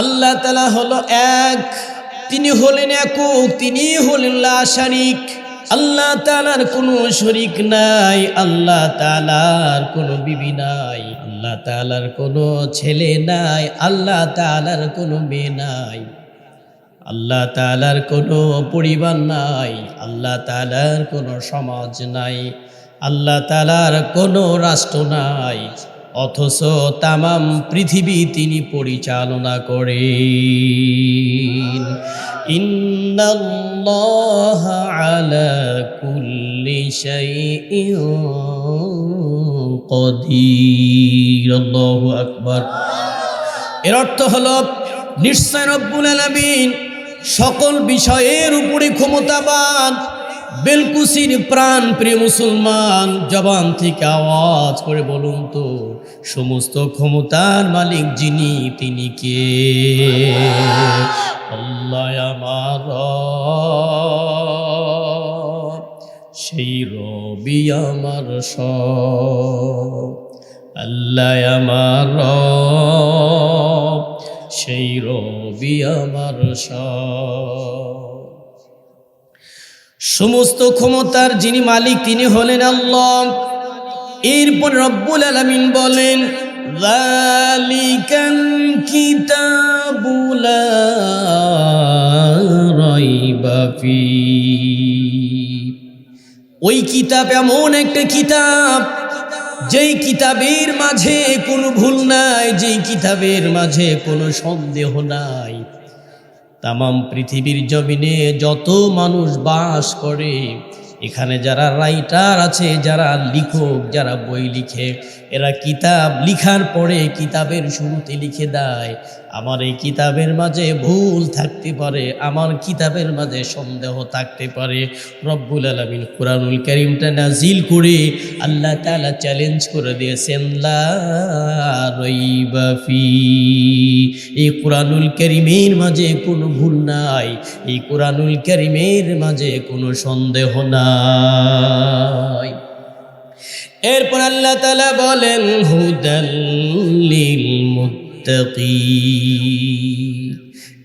আল্লাহ তালা হলো এক। তিনি হলেন একক, তিনি হলেন লা শারিক আল্লাহ তালার কোনো শরিক নাই, আল্লাহ তালার কোনো বিবি নাই, আল্লাহ তালার কোনো ছেলে নাই, আল্লাহ তালার কোনো মেয়ে নাই, আল্লাহ তালার কোনো পরিবার নাই, আল্লাহ তালার কোনো সমাজ নাই, আল্লাহ তালার কোনো রাষ্ট্র নাই। অথচ তামাম পৃথিবী তিনি পরিচালনা করেন। ইন্নাল্লাহ আলা এর অর্থ হলো, নিশ্চয় রব্বুল সকল বিষয়ের উপরে ক্ষমতাবান, বেলকুসির প্রাণ প্রিয় মুসলমান, জবান থেকে আওয়াজ করে বলুন তো। সমস্ত ক্ষমতার মালিক যিনি, তিনি কে? আল্লাহ আমার সেই রবি আমার স আল্লাহ আমার সেই রবি আমার সমস্ত ক্ষমতার যিনি মালিক, তিনি হলেন আল্লাহ। এরপর রব্বুল আলামিন বলেন কিতাবু লা রাইবা ফি ওই কিতাব এমন একটা কিতাব, যেই কিতাবের মাঝে কোনো ভুল নাই, যেই কিতাবের মাঝে কোনো সন্দেহ নাই। তামাম পৃথিবীর জমিনে যত মানুষ বাস করে এখানে যারা রাইটার আছে, যারা লিখক, যারা বই লিখে, এরা কিতাব লিখার পরে কিতাবের শুরুতে লিখে দেয়। আমার এই কিতাবের মাঝে ভুল থাকতে পারে, আমার কিতাবের মাঝে সন্দেহ থাকতে পারে রব্বুল আলমিন কোরআনুল করিমটা নাজিল করে আল্লাহ তালা চ্যালেঞ্জ করে দিয়েছেন, লা রাইবা ফি। এই কোরআনুল করিমের মাঝে কোনো ভুল নাই, এই কোরআনুল করিমের মাঝে কোনো সন্দেহ নাই এরপর আল্লাহ তালা বলেন মুত্তাকিন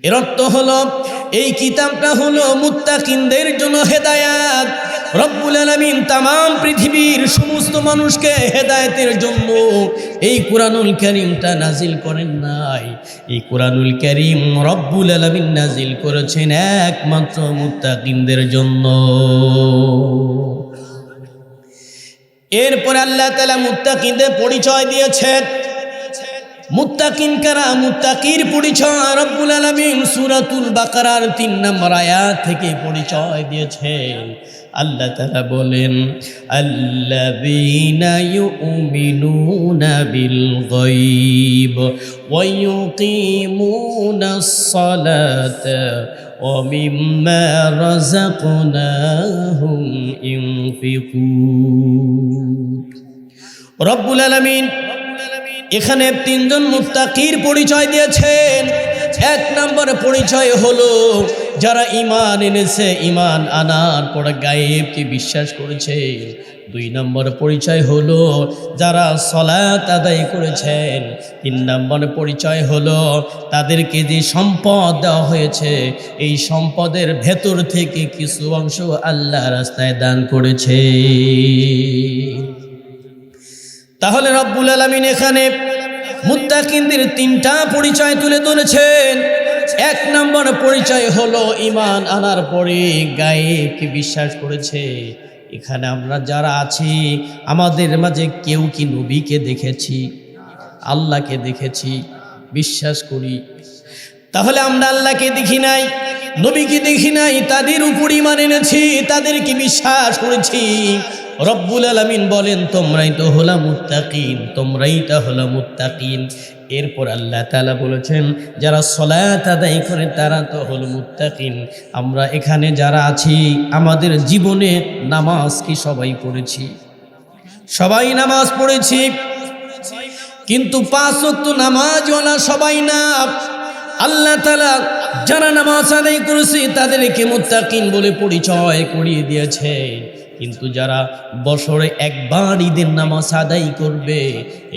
এর অর্থ হলো, এই কিতাবটা হলো মুত্তাকিনদের জন্য হেদায়াত। রব্বুল আলমিন তামাম পৃথিবীর সমস্ত মানুষকে হেদায়েতের জন্য এই কোরআনুল করিমটা নাজিল করেন নাই। এই কোরআনুল করিম রব্বুল আলমিন নাজিল করেছেন একমাত্র মুত্তাকিনদের জন্য। এরপর আল্লাহ তালা মুত্তাকিনদের পরিচয় দিয়েছেন। মুত্তাকিন কারা, মুত্তাকির পরিচয় রব্বুল আলামিন সূরাতুল বাকারার তিন নম্বর আয়াত থেকে পরিচয় দিয়েছেন। আল্লাহ তাআলা বলেন, আল্লাযীনা ইউমিনুনা বিল গায়ব ওয়া ইউকিমুনাস সালাতা ওয়া মিম্মা রাযাকনাহুম ইউনফিকুন রব্বুল আলামিন এখানে তিনজন মুত্তাকির পরিচয় দিয়েছেন। এক নম্বর পরিচয় হলো যারা ইমান এনেছে ইমান আনার পর গায়েবকে বিশ্বাস করেছে। দুই নম্বর পরিচয় হলো যারা সলাত আদায় করেছেন। তিন নম্বর পরিচয় হলো তাদেরকে যে সম্পদ দেওয়া হয়েছে, এই সম্পদের ভেতর থেকে কিছু অংশ আল্লাহ রাস্তায় দান করেছে। তাহলে রব্বুল আলমিন এখানে মুত্তাকিনদের তিনটা পরিচয় তুলে ধরেছেন। এক নম্বর পরিচয় হলো ইমান আনার পরে গায়েবকে বিশ্বাস করেছে? এখানে আমরা যারা আছি, আমাদের মাঝে কেউ কি নবীকে দেখেছি? আল্লাহকে দেখেছি, বিশ্বাস করি। তাহলে আমরা আল্লাহকে দেখি নাই, নবীকে দেখি নাই, তাদের উপর ইমান এনেছি, তাদেরকে বিশ্বাস করেছি। রব্বুল আলমিন বলেন, তোমরাই তো হলা মুত্তাকিন, তোমরাই তা হলাম মুত্তাকিন। এরপর আল্লাহ তালা বলেছেন, যারা সলাত আদায় করে, তারা তো হল মুত্তাকিন। আমরা এখানে যারা আছি, আমাদের জীবনে নামাজ কি সবাই পড়েছি? সবাই নামাজ পড়েছি, কিন্তু পাঁচ ওয়াক্ত নামাজওয়ালা সবাই না। আল্লাহ তালা যারা নামাজ আদায় করেছে, তাদেরকে মুত্তাকিন বলে পরিচয় করিয়ে দিয়েছে। কিন্তু যারা বছরে একবার ঈদের নামাজ আদায় করবে,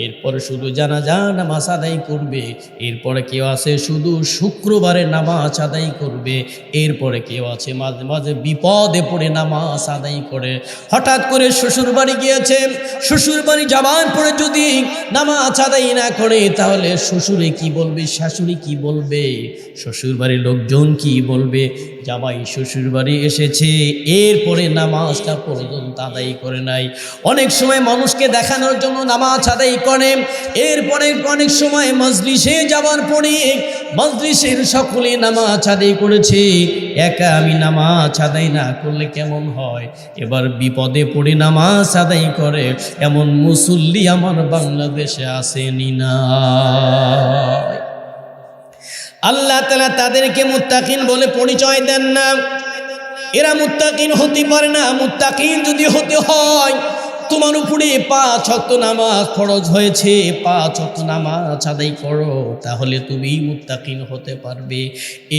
এরপরে শুধু জানাজা নামাজ আদায় করবে, এরপরে কেউ আছে শুধু শুক্রবারে নামাজ আদায় করবে, এরপরে কেউ আছে মাঝে মাঝে বিপদে পড়ে নামাজ আদায় করে। হঠাৎ করে শ্বশুর বাড়ি গিয়েছে শ্বশুর বাড়ি যাবার পরে যদি নামাজ আদায় না করে, তাহলে শ্বশুরে কি বলবে, শাশুড়ি কি বলবে শ্বশুর বাড়ির লোকজন কি বলবে? জামাই শ্বশুর বাড়ি এসেছে, এরপরে নামাজটা পর্যন্ত আদায় করে নাই। অনেক সময় মানুষকে দেখানোর জন্য নামাজ আদায় করে। এরপরে অনেক সময় মজলিসে যাওয়ার পরে মজলিসের সকলে নামাজ আদায় করেছে। একা আমি নামাজ আদায় না করলে কেমন হয়? এবার বিপদে পড়ে নামাজ আদায় করে। এমন মুসল্লি আমার বাংলাদেশে আসেনি না। আল্লাহ তালা তাদেরকে মুত্তাকিন বলে পরিচয় দেন না। এরা মুত্তাকিন হতে পারে না মুত্তাকিন যদি হতে হয় তোমার উপরে পাঁচ ছক্ত নামাজ ফরজ হয়েছে, পাঁচ ছক্ত নামাজ আদায় করো, তাহলে তুমি মুত্তাকিন হতে পারবে।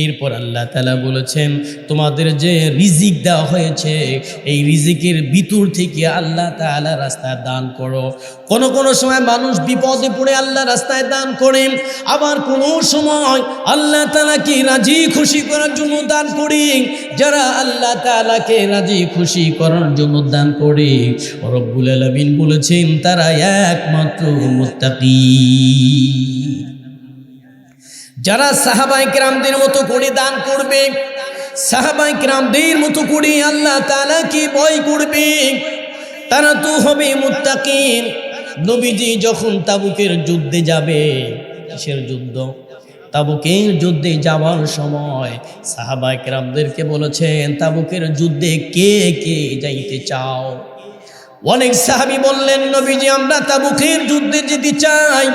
এরপর আল্লাহ তালা বলেছেন, তোমাদের যে রিজিক দেওয়া হয়েছে, এই রিজিকের ভিতর থেকে আল্লাহ তালা রাস্তায় দান করো। কোন কোন সময় মানুষ বিপদে পড়ে আল্লাহ রাস্তায় দান করে, আবার কোন সময় আল্লাহ তালাকে রাজি খুশি করার জন্য দান করি, যারা আল্লাহ তালাকে রাজি খুশি করার জন্য দান করে। আলামিন বলেছেন, তারা একমাত্র মুত্তাকি। যারা সাহাবাই কেরামদের মতো করে দান করবে সাহাবাই কেরামদের মতো করে আল্লাহ তালাকে ভয় করবে? তারা তো হবে মুত্তাকিন। নবীজি যখন তাবুকের যুদ্ধে যাবে, কিসের যুদ্ধ? তাবুকের যুদ্ধে যাওয়ার সময় সাহাবাই কেরামদেরকে বলেছেন, তাবুকের যুদ্ধে কে কে যাইতে চাও? অনেক সাহাবি বললেন, নবীজি, আমরা তাবুকের যুদ্ধে যেতে চাই।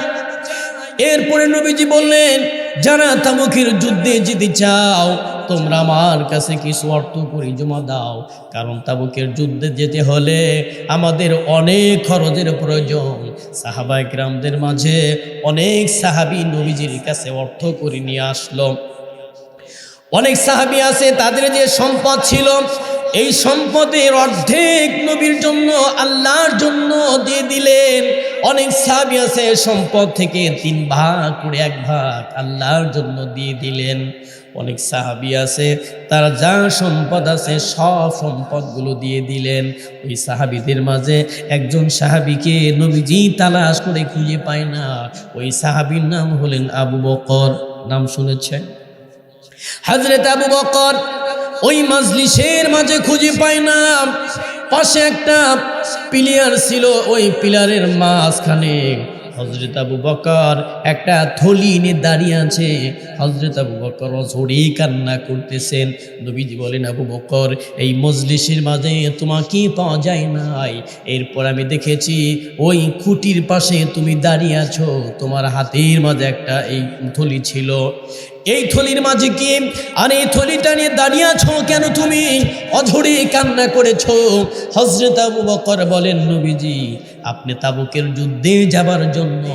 এরপরে নবীজি বললেন, যারা তাবুকের যুদ্ধে যেতে চাও, তোমরা আমার কাছে কিছু অর্থ করে জমা দাও। কারণ তাবুকের যুদ্ধে যেতে হলে আমাদের অনেক খরচের প্রয়োজন। সাহাবাই গ্রামদের মাঝে অনেক সাহাবি নবীজির কাছে অর্থ করে নিয়ে আসলো। অনেক সাহাবি আছে, তাদের যে সম্পদ ছিল এই সম্পদের অর্ধেক নবীর জন্য, আল্লাহর জন্য দিয়ে দিলেন। অনেক সাহাবি আছে সম্পদ থেকে তিন ভাগ করে এক ভাগ আল্লাহর জন্য দিয়ে দিলেন। অনেক সাহাবি আছে, তারা যা সম্পদ আছে, সব সম্পদগুলো দিয়ে দিলেন। ওই সাহাবিদের মাঝে একজন সাহাবিকে নবীজি তালাশ করে খুঁজে পায় না। ওই সাহাবির নাম হলেন আবু বকর। নাম শুনেছেন? হাজরেত আবু বকর ওই মাজলিসের মাঝে খুঁজে পায় না। পাশে একটা পিলিয়ার ছিল ওই পিলারের মাঝখানে। হজরত আবু বকর একটা থলি নিয়ে দাঁড়িয়ে আছে। হজরত আবু বকর অঝরে কান্না করতেছেন। নবীজি বলেন, আবু বকর, এই মজলিসের মাঝে তোমাকে পাওয়া যায় নাই। এরপর আমি দেখেছি ওই খুঁটির পাশে তুমি দাঁড়িয়ে আছো। তোমার হাতের মাঝে একটা এই থলি ছিল। এই থলির মাঝে কি আর এই থলিটা নিয়ে দাঁড়িয়ে আছো কেন তুমি? অঝরে কান্না করেছ। হজরত আবু বকর বলেন, নবীজি আপনি তাবুকের যুদ্ধে যাবার জন্য,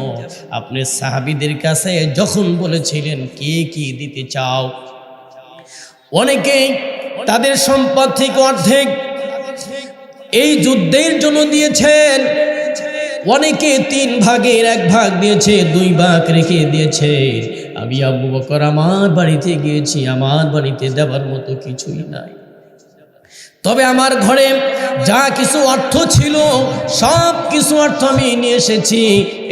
আপনি সাহাবিদের কাছে যখন বলেছিলেন, কে কি দিতে চাও? অনেকেই তাদের সম্পদ থেকে অর্ধেক এই যুদ্ধের জন্য দিয়েছেন। অনেকে তিন ভাগের এক ভাগ দিয়েছে, দুই ভাগ রেখে দিয়েছে। আমি আবু বকর আমার বাড়িতে গিয়েছি, আমার বাড়িতে দেওয়ার মতো কিছুই নাই। তবে আমার ঘরে যা কিছু অর্থ ছিল, সব কিছু অর্থ আমি নিয়ে এসেছি।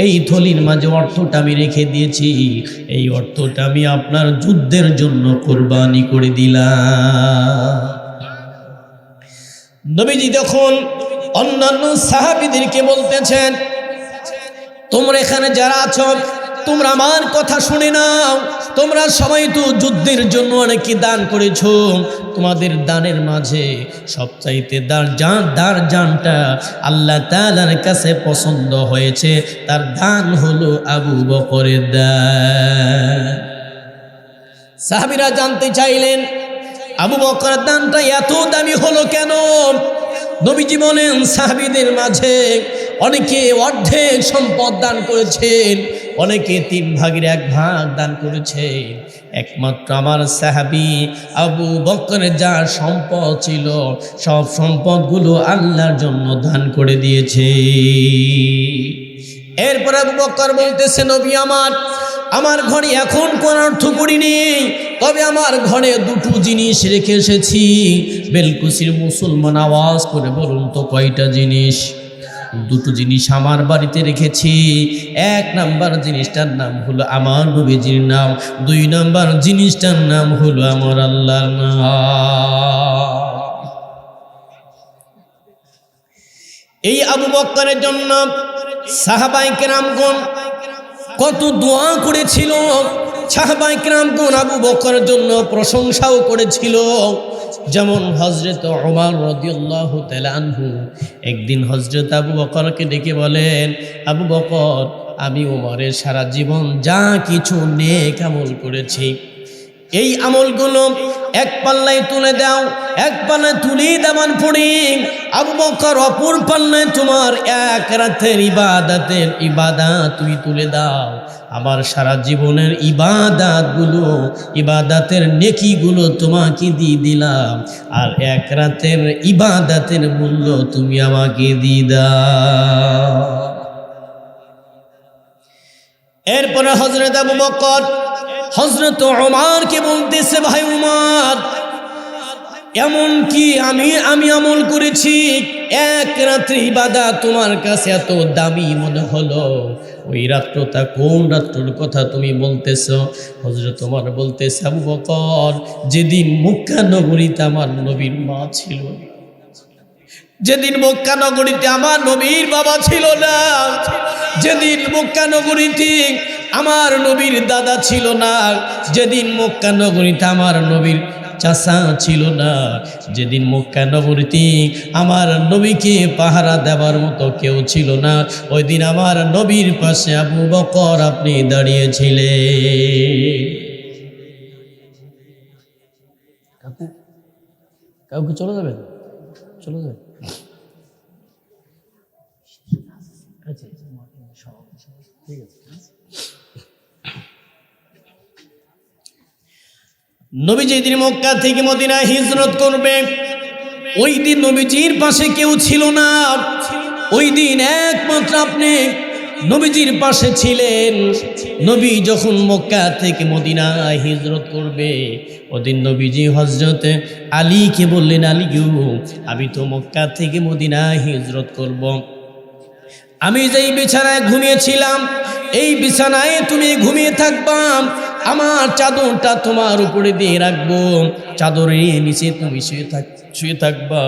এই থলির মাঝে অর্থটা আমি রেখে দিয়েছি। এই অর্থটা আমি আপনার যুদ্ধের জন্য কোরবানি করে দিলাম। নবীজি যখন অন্যান্য সাহাবিদেরকে বলতেছেন, তোমরা এখানে যারা আছো তোমরা আমার কথা শুনে নাও। তোমরা সবাই তো যুদ্ধের জন্য অনেকে দান করেছ। তোমাদের দানের মাঝে সবচাইতে দার যান দার যানটা আল্লাহ তালার কাছে পছন্দ হয়েছে। তার দান হলো আবু বকরের দান। সাহাবিরা জানতে চাইলেন, আবু বকরের দানটা এত দামি হলো কেন? নবীজি বলেন, সাহাবিদের মাঝে অনেকে অর্ধেক সম্পদ দান করেছেন, অনেকে তিন ভাগের এক ভাগ দান করেছে একমাত্র আমার সাহাবি আবু বকরের যা সম্পদ ছিল, সব সম্পদগুলো আল্লাহর জন্য দান করে দিয়েছে। এরপর আবু বকর বলতেছে, নবী আমার আমার ঘরে এখন কোন অর্থ করি নেই তবে আমার ঘরে দুটো জিনিস রেখে এসেছি। বেলকুসির মুসলমান আওয়াজ করে বলুন তো কয়টা জিনিস? দুটো জিনিস আমার বাড়িতে রেখেছি। এক নাম্বার জিনিসটার নাম হলো আমার নবীজির নাম। দুই নাম্বার জিনিসটার নাম হলো আমার আল্লাহর নাম। এই আবু বক্করের জন্য সাহাবাই কেরামগণ কত দোয়া করেছিল। সাহাবাই কোন আবু বকরের জন্য প্রশংসাও করেছিল। যেমন হজরত ওমার রদিউল্লাহ তেলানহু একদিন হজরত আবু বকরকে ডেকে বলেন, আবু বকর, আমি ওমরের সারা জীবন যা কিছু নেক আমল করেছি এই আমলগুলো এক পাল্লায় তুলে দাও, এক পাল্লায় তুলে দেওয়ার পরে আবু বকর অপর পাল্লায় তোমার এক রাতের ইবাদাতের ইবাদা তুই তুলে দাও। আমার সারা জীবনের ইবাদাতগুলো, ইবাদাতের নেকিগুলো তোমাকে দিয়ে দিলাম। আর এক রাতের ইবাদাতের মূল্য তুমি আমাকে দিয়ে দাও। এরপরে হজরত আবু বকর হজরত ওমারকে বলতেছে, ভাই উমার এমন কি আমি আমি আমল করেছি? এক রাত্রি বাদা তোমার কাছে এত দামি মনে হলো। ওই রাত্রটা কোন রাত্রর কথা তুমি বলতেছ? হজরত তোমার বলতেছে, আবু যেদিন মুক্কা নগরীতে আমার নবীর মা ছিল যেদিন মক্কা নগরীতে আমার নবীর বাবা ছিল না, যেদিন মক্কা নগরীতে আমার নবীর দাদা ছিল না। যেদিন মক্কা নগরীতে আমার নবীর চাষা ছিল না। যেদিন মক্কা নগরীতে আমার নবীকে পাহারা দেওয়ার মতো কেউ ছিল না। ওই দিন আমার নবীর পাশে আবু বকর আপনি দাঁড়িয়েছিলেন। কাকু, কাউকে চলে যাবেন? চলে যাবেন? নবী যেদিন মক্কা থেকে মদিনা হিজরত করবে। ওই দিন নবীজির পাশে কেউ ছিল না। ওই দিন একমাত্র আপনি নবীজির পাশে ছিলেন। নবী যখন মক্কা থেকে মদিনা হিজরত করবে, ওদিন নবীজি হজরতে আলীকে বললেন, আলী আমি তো মক্কা থেকে মদিনা হিজরত করব। আমি যেই বিছানায় ঘুমিয়েছিলাম, এই বিছানায় তুমি ঘুমিয়ে থাকবাম আমার চাদরটা তোমার উপরে দিয়ে রাখব। চাদরের নিচে তুমি শুয়ে থাক, শুয়ে থাকবা।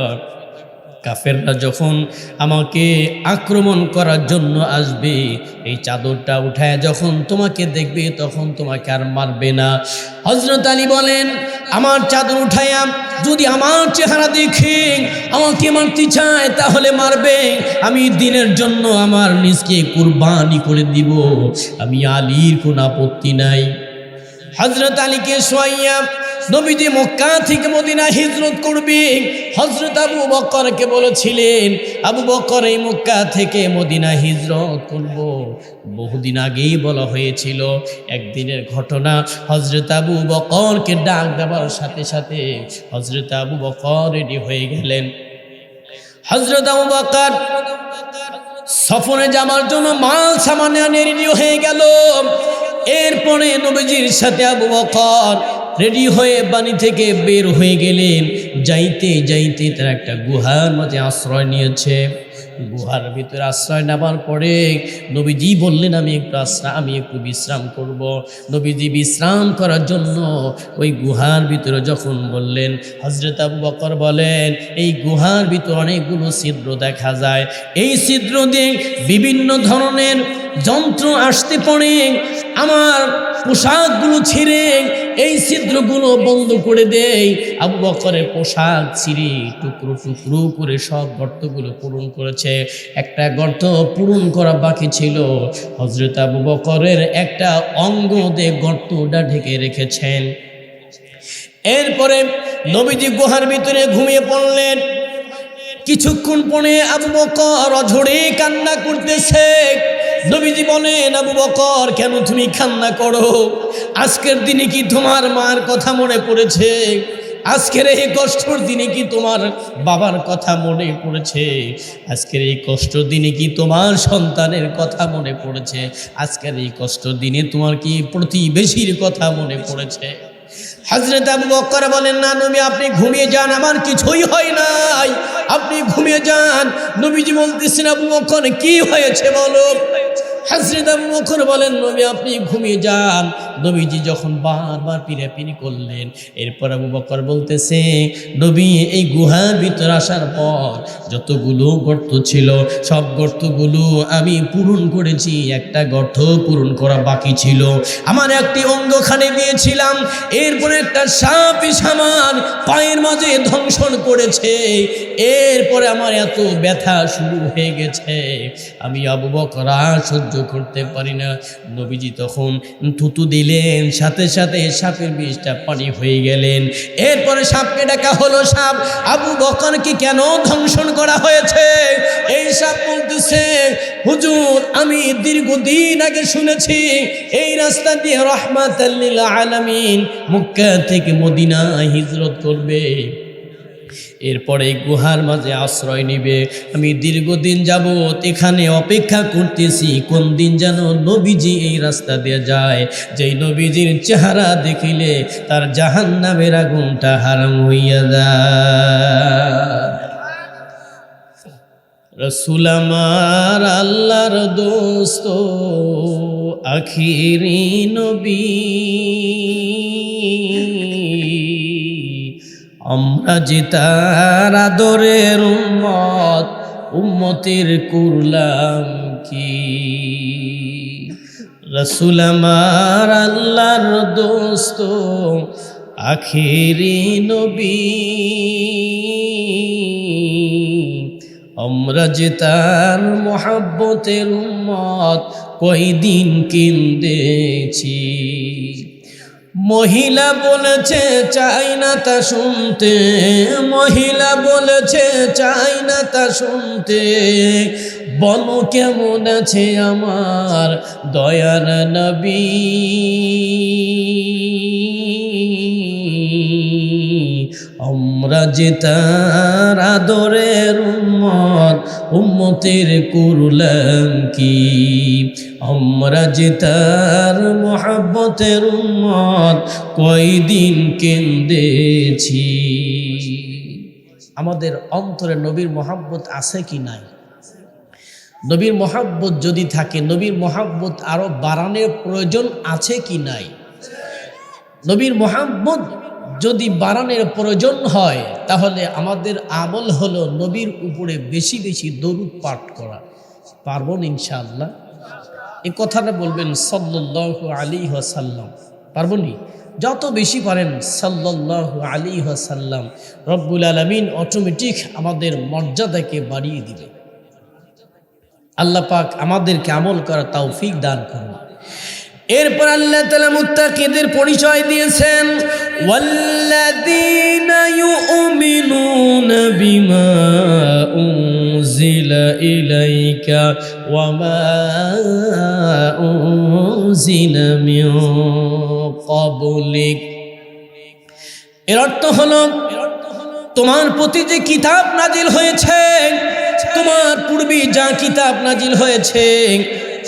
কাফেররা যখন আমাকে আক্রমণ করার জন্য আসবে, এই চাদরটা উঠায় যখন তোমাকে দেখবে, তখন তোমাকে আর মারবে না। হজরত আলী বলেন, আমার চাদর উঠাইয়া যদি আমার চেহারা দেখে আমাকে মারতে চায়, তাহলে মারবে। আমি দিনের জন্য আমার নিজকে কুরবানি করে দিব। আমি আলীর কোনো আপত্তি নাই। হজরত আলীকে সোয়াইয়া নবীজি মক্কা থেকে মদিনা হিজরত করবে। হজরত আবু বকরকে বলেছিলেন, আবু বকর এই মক্কা থেকে মদিনা হিজরত করব। বহুদিন আগেই বলা হয়েছিল, একদিনের ঘটনা হজরত আবু বকরকে ডাক দেওয়ার সাথে সাথে হজরত আবু বকর রেডি হয়ে গেলেন। হজরত আবু বকর সফরে যাওয়ার জন্য মাল সামান্য রেডি হয়ে গেল। এরপরে নবীজির সাথে আবু বকর রেডি হয়ে বাণী থেকে বের হয়ে গেলেন। যাইতে যাইতে তারা একটা গুহার মাঝে আশ্রয় নিয়েছে। গুহার ভিতরে আশ্রয় নেবার পরে নবীজি বললেন, আমি একটু আশ্রয় আমি একটু বিশ্রাম করব। নবীজি বিশ্রাম করার জন্য ওই গুহার ভিতরে যখন বললেন হজরত আবু বকর বলেন, এই গুহার ভিতরে অনেকগুলো ছিদ্র দেখা যায়। এই ছিদ্র দিয়ে বিভিন্ন ধরনের যন্ত্র আসতে পড়ে আমার পোশাকগুলো ছিঁড়ে এই ছিদ্রগুলো বন্ধ করে দেই আবু বকরের পোশাক ছিঁড়ে টুকরো টুকরো করে সব গর্তগুলো পূরণ করেছে। একটা গর্ত পূরণ করা বাকি ছিল। হজরত আবু বকরের একটা অঙ্গ দিয়ে গর্তটা ঢেকে রেখেছেন। এরপরে নবীজি গুহার ভিতরে ঘুমিয়ে পড়লেন। কিছুক্ষণ পরে আবু বকর অঝরে কান্না করতেছে। নবীজি বলেন, আবু বকর, কেন তুমি কান্না করো? আজকের দিনে কি তোমার মার কথা মনে পড়েছে? আজকের এই কষ্টর দিনে কি তোমার বাবার কথা মনে পড়েছে? আজকের এই কষ্ট দিনে কি তোমার সন্তানের কথা মনে পড়েছে? আজকের এই কষ্ট দিনে তোমার কি প্রতিবেশীর কথা মনে পড়েছে? হাজরত আবু বক্কর বলেন, না নবী, আপনি ঘুমিয়ে যান, আমার কিছুই হয় নাই। আপনি ঘুমিয়ে যান। নবীজি বলতেছেন, আবু বক্কর কি হয়েছে বলো? হজরত আবু বকর বলেন, নবী, আপনি ঘুমিয়ে যান। নবীজি যখন বারবার পিড়াপিড়ি করলেন, এরপর আবু বকর বলতেছে, নবী, এই গুহার ভিতর আসার পর যতগুলো গর্ত ছিল, সব গর্তগুলো আমি পূরণ করেছি, একটা গর্ত পূরণ করা বাকি ছিল। আমার একটি অঙ্গখানে দিয়েছিলাম এরপরে একটা সাপ সামান পায়ের মাঝে ধ্বংসন করেছে, এরপরে আমার এত ব্যথা শুরু হয়ে গেছে। আমি আবু বকর সহ্য করতে পারি না। নবীজি তখন থুতু দিলেন, সাথে সাথে সাপের বিষটা পানি হয়ে গেলেন। এরপরে সাপকে ডাকা হলো সাপ, আবু বকরকে কেন ধ্বংসন করা হয়েছে? এই সাপ বলতেছে, হুজুর, আমি দীর্ঘদিন আগে শুনেছি, এই রাস্তা দিয়ে রহমাত আলামিন মুক্কা থেকে মদিনা হিজরত করবে। এরপরে গুহার মাঝে আশ্রয় নিবে। আমি দীর্ঘদিন যাবৎ এখানে অপেক্ষা করতেছি, কোন দিন যেন নবীজি এই রাস্তা দিয়ে যায়। যেই নবীজির চেহারা দেখিলে তার জাহান নামের আগুনটা হারাম হইয়া যায়। রসুল আমার আল্লাহর দোস্ত, আখিরি নবী। আমরা যে তার আদরের উম্মত, উম্মতের করলাম কি? রসুল আমার আল্লাহর দোস্ত, আখেরি নবী। আমরা যে তার মহাব্বতের উম্মত, কয়দিন কিনদেছি মহিলা বলেছে, চাই না তা শুনতে। মহিলা বলেছে, চাই না তা শুনতে। বলো কেমন আছে আমার দয়ার নবী। আমরা যে তার আদরের উম্মত, উম্মতের করলাম কি? আমরা যে তার মহাব্বতের উম্মত কয়দিন কেন্দেছি আমাদের অন্তরে নবীর মহাব্বত আছে কি নাই? নবীর মহাব্বত যদি থাকে, নবীর মহাব্বত আরও বাড়ানোর প্রয়োজন আছে কি নাই? নবীর মহাব্বত যদি বাড়ানোর প্রয়োজন হয়, তাহলে আমাদের আমল হলো নবীর উপরে বেশি বেশি দরুদ পাঠ করা। পারবন ইনশাআল্লাহ? এই কথাটা বলবেন সাল্লাহ আলী হাসাল্লাম পারবনি যত বেশি পারেন সাল্লাহ আলী হাসাল্লাম রব্বুল আলমিন অটোমেটিক আমাদের মর্যাদাকে বাড়িয়ে দিবে। আল্লাহ পাক আমাদেরকে আমল করার তৌফিক দান করুন। এরপর আল্লাহ তালা মুতাকিদের পরিচয় দিয়েছেন ওয়াল্লাদিনা ইউমিনুনা বিমা أنزل إليك وما أنزل من قبلك এর অর্থ হলো তোমার প্রতি যে কিতাব নাজিল হয়েছে তোমার পূর্বে যা কিতাব নাজিল হয়েছে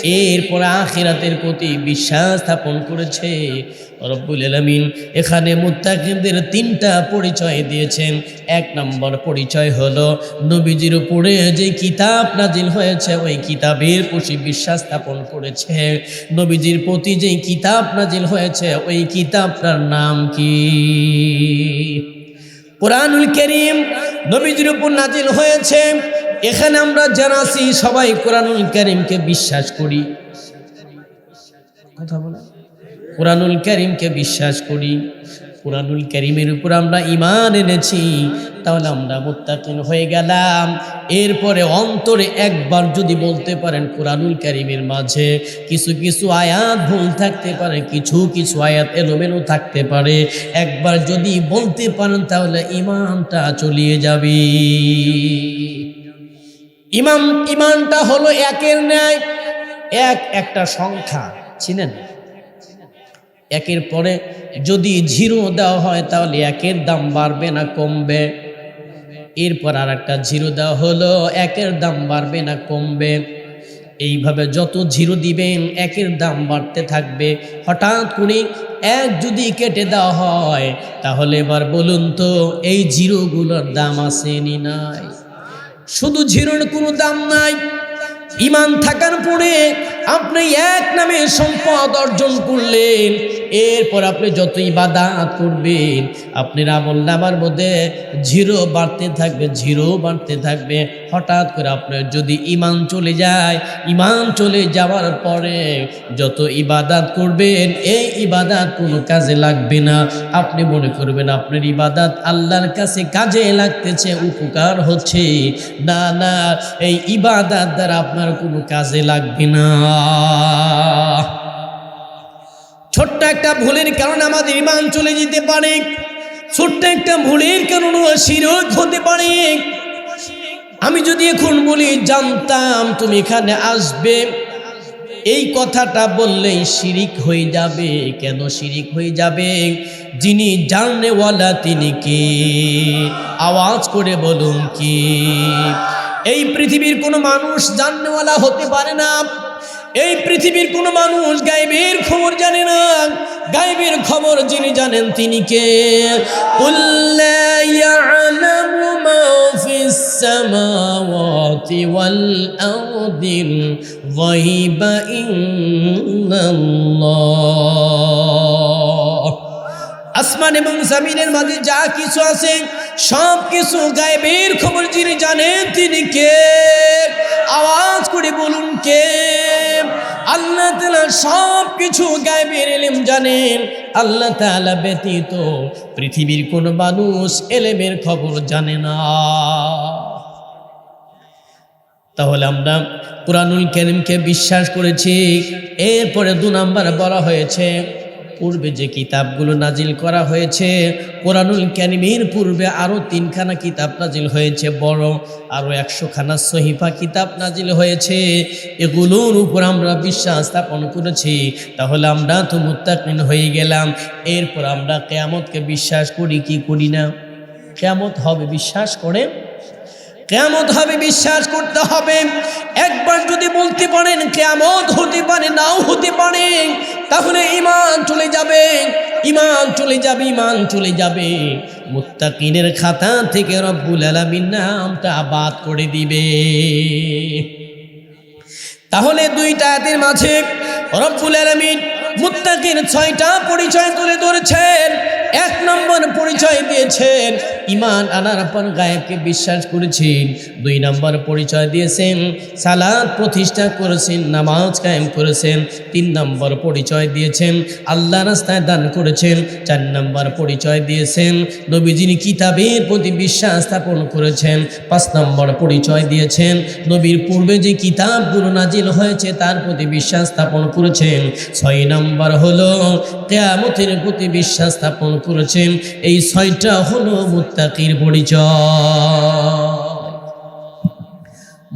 এরপর আখিরাতের প্রতি বিশ্বাস স্থাপন করেছে। রব্বুল আলমিন এখানে মুত্তাকিমদের তিনটা পরিচয় দিয়েছেন। এক নম্বর পরিচয় হলো, নবীজির উপরে যে কিতাব নাজিল হয়েছে, ওই কিতাবের প্রতি বিশ্বাস স্থাপন করেছে। নবীজির প্রতি যে কিতাব নাজিল হয়েছে, ওই কিতাবটার নাম কি? কোরআনুল করিম নবীজির উপর নাজিল হয়েছে। এখানে আমরা জানাছি সবাই কোরআনুল করিমকে বিশ্বাস করি। কথা বলে। কোরআনুল করিমকে বিশ্বাস করি। কোরআনুল করিমের উপর আমরা ইমান এনেছি, তাহলে আমরা মোত্তাকিন হয়ে গেলাম। এরপরে অন্তরে একবার যদি বলতে পারেন কোরআনুল করিমের মাঝে কিছু কিছু আয়াত ভুল থাকতে পারে, কিছু কিছু আয়াত এলোমেলো থাকতে পারে। একবার যদি বলতে পারেন, তাহলে ইমানটা চলিয়ে যাবে। ইমাম, ইমানটা হলো একের ন্যায়, এক একটা সংখ্যা। চিনেন? একের পরে যদি জিরো দেওয়া হয় তাহলে একের দাম বাড়বে না, কমবে। এরপর আর একটা জিরো দেওয়া হলো, একের দাম বাড়বে না, কমবে। এইভাবে যত জিরো দিবেন, একের দাম বাড়তে থাকবে। হঠাৎ করে এক যদি কেটে দেওয়া হয়, তাহলে এবার বলুন তো, এই জিরোগুলোর দাম আসেনি নাই? শুধু জিরণ কোনো দাম নাই। ইমান থাকার পরে আপনি এক নামে সম্পদ অর্জন করলেন, এরপর আপনি যত ইবাদাত করবেন, আপনার আমল নামার মধ্যে জিরো বাড়তে থাকবে জিরো বাড়তে থাকবে। হঠাৎ করে আপনার যদি ইমান চলে যায় ইমান চলে যাওয়ার পরে যত ইবাদাত করবেন, এই ইবাদাত কোনো কাজে লাগবে না। আপনি মনে করবেন আপনার ইবাদাত আল্লাহর কাছে কাজে লাগতেছে, উপকার হচ্ছে। না না, এই ইবাদাত দ্বারা আপনার কোনো কাজে লাগবে না। ছোট্ট একটা ভুলের কারণে আমাদের ইমান চলে যেতে পারে। ছোট্ট একটা ভুলের কারণে শিরক হতে পারে। আমি যদি এখন বলি, জানতাম তুমি এখানে আসবে। এই কথাটা বললেই শিরিক হয়ে যাবে। কেন শিরিক হয়ে যাবে? যিনি জাননেওয়ালা তিনি কে? আওয়াজ করে বলুন কি? এই পৃথিবীর কোনো মানুষ জাননেওয়ালা হতে পারে না। এই পৃথিবীর কোনো মানুষ গাইবের খবর জানে না গাইবের খবর যিনি জানেন তিনি কে قُلْ لَا يَعْلَمُ مَا فِي السَّمَاوَاتِ وَالْأَرْضِ الْغَيْبَ إِلَّا اللَّهُ আসমান এবং জামিনের মাঝে যা কিছু আছে সব কিছু গায়েবের খবর যিনি জানেন তিনি কে আওয়াজ করে বলুন কে আল্লাহ তালা সব কিছু গায়েবের এলেম জানেন। আল্লাহ তালা ব্যতীত পৃথিবীর কোন মানুষ এলেমের খবর জানে না। তাহলে আমরা পুরানুল কেরিমকে বিশ্বাস করেছি। এরপরে দু নাম্বার বলা হয়েছে পূর্বে যে কিতাবগুলো নাজিল করা হয়েছে, কোরআনুল ক্যানিমের পূর্বে আরও তিনখানা কিতাব নাজিল হয়েছে, বড় আরও একশোখানা সহিফা কিতাব নাজিল হয়েছে। এগুলোর উপর আমরা বিশ্বাস স্থাপন করেছি। তাহলে আমরা তো মুত্তাকিন হয়ে গেলাম। এরপর আমরা কেয়ামতকে বিশ্বাস করি কি করি না? কেয়ামত হবে বিশ্বাস করে কেমত হবে বিশ্বাস করতে হবে। একবার যদি বলতে পারেন কেমত হতে পারে, নাও হতে পারে, তাহলে ইমান চলে যাবে। ইমান চলে যাবে ইমান চলে যাবে। মুত্তাকিনের খাতা থেকে রব্বুল আলামিন নামটা বাদ করে দিবে। তাহলে দুইটা আয়াতের মাঝে রব্বুল আলামিন মুত্তাকির ছয়টা পরিচয় তুলে ধরেছেন। এক নম্বর পরিচয় দিয়েছেন। ইমান আনার পর গায়েবকে বিশ্বাস করেছেন। দুই নম্বর পরিচয় দিয়েছেন, সালাদ প্রতিষ্ঠা করেছেন, নামাজ কায়েম করেছেন। তিন নম্বর পরিচয় দিয়েছেন, আল্লাহ রাস্তায় দান করেছেন। চার নম্বর পরিচয় দিয়েছেন নবীজিনী কিতাবের প্রতি বিশ্বাস স্থাপন করেছেন। পাঁচ নম্বর পরিচয় দিয়েছেন, নবীর পূর্বে যে কিতাবগুলো নাজিল হয়েছে তার প্রতি বিশ্বাস স্থাপন করেছেন। ছয় নম্বর হলো, কেয়ামতের প্রতি বিশ্বাস স্থাপন করেছেন, এই ছয়টা হলো মুত্তাকির পরিচয়।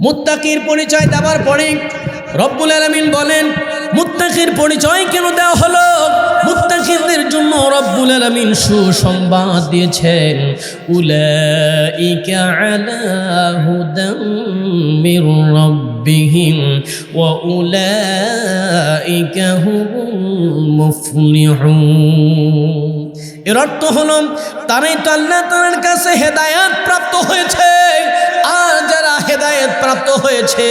মুত্তাকির পরিচয় দেওয়ার পরে রব্বুল আলমিন বলেন, মুত্তাকির পরিচয় কেন দেওয়া হলো? মুত্তাকিরদের জন্য রব্বুল আলমিন সুসংবাদ দিয়েছেন, উলাইকা আলা হুদাম মির রাব্বিহিম মুফলিহুন। এর অর্থ হলো, তারাই তো আল্লাহ তাআলার কাছে হেদায়াত প্রাপ্ত হয়েছে। আর যারা হেদায়েত প্রাপ্ত হয়েছে,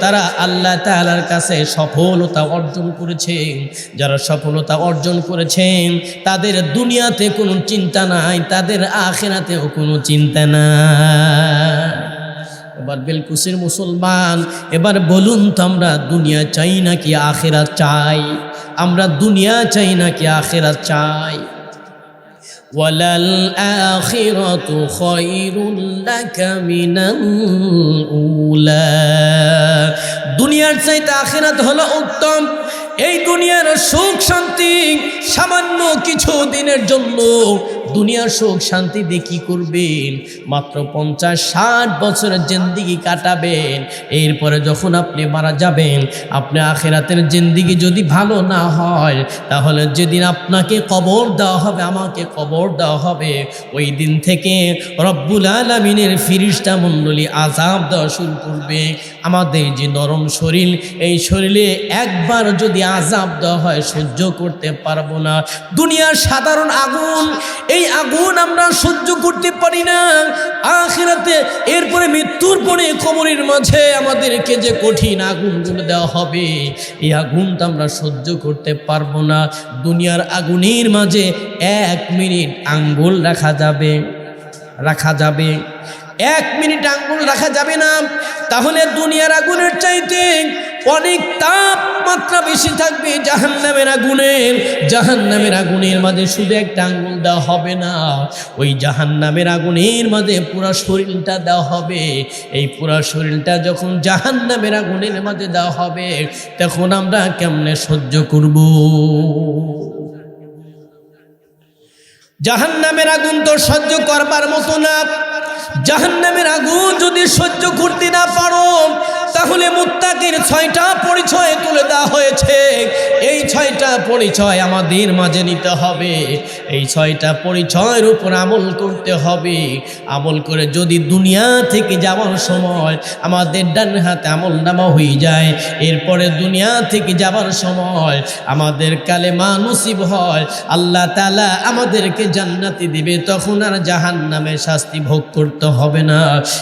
তারা আল্লাহ তাআলার কাছে সফলতা অর্জন করেছে। যারা সফলতা অর্জন করেছেন তাদের দুনিয়াতে কোনো চিন্তা নাই, তাদের আখেরাতেও কোনো চিন্তা নাই। এবার বেলকুসের মুসলমান, এবার বলুন তো আমরা দুনিয়া চাই নাকি আখেরা চাই? আমরা দুনিয়া চাই নাকি আখেরা চাই? وللآخرة خير لك من الأولى দুনিয়ার চাইতে আখিরাত হলো উত্তম এই দুনিয়ার সুখ শান্তি সামান্য কিছু দিনের জন্য দুনিয়ার সুখ শান্তি দিয়ে কি করবেন? মাত্র পঞ্চাশ, ষাট বছরের জিন্দিগি কাটাবেন। এরপরে যখন আপনি মারা যাবেন, আপনি আখেরাতের জিন্দিগি যদি ভালো না হয়, তাহলে যেদিন আপনাকে কবর দেওয়া হবে, আমাকে কবর দেওয়া হবে। ওই দিন থেকে রব্বুল আলমিনের ফিরিস্তা মণ্ডলী আজাব দেওয়া শুরু করবে। আমাদের যে নরম শরীর, এই শরীরে একবার যদি আজাব দেওয়া হয়, সহ্য করতে পারব না। দুনিয়ার সাধারণ আগুন, এই আগুন আমরা সহ্য করতে পারি না। আখিরাতে এরপরে মৃত্যুর পরে কবরের মাঝে আমাদেরকে যে কঠিন আগুনগুলো দেওয়া হবে, এই আগুনটা আমরা সহ্য করতে পারব না। দুনিয়ার আগুনের মাঝে এক মিনিট আঙ্গুল রাখা যাবে রাখা যাবে। এক মিনিট আঙ্গুল রাখা যাবে না। তাহলে দুনিয়ার আগুনের চাইতে অনেক তাপমাত্রা বেশি থাকবে জাহান জাহান্নামের আগুনের জাহান্নামের আগুনের মাঝে শুধু একটা আঙ্গুল দেওয়া হবে না। ওই জাহান্নামের আগুনের মাঝে পুরো শরীরটা দেওয়া হবে। এই পুরো শরীরটা যখন জাহান্নামের আগুনের মাঝে দেওয়া হবে, তখন আমরা কেমনে সহ্য করব? জাহান্নামের আগুন তো সহ্য করবার মতো না। জাহান্নামের আগুন যদি সহ্য করতে না পারো তাহলে মুত্তাকির ছয়টা পরিচয় তুলে দেওয়া হয়েছে। এই ছয়টা পরিচয় আমাদের মাঝে নিতে হবে। এই ছয়টা পরিচয়ের উপর আমল করতে হবে। আমল করে যদি দুনিয়া থেকে যাওয়ার সময় আমাদের ডান হাতে আমল নামা হয়ে যায়, এরপরে দুনিয়া থেকে যাওয়ার সময় আমাদের কালে নসিব হয়, আল্লাহ তালা আমাদেরকে জান্নাতি দিবে, তখন আর জাহান নামে শাস্তি ভোগ করতে হবে না।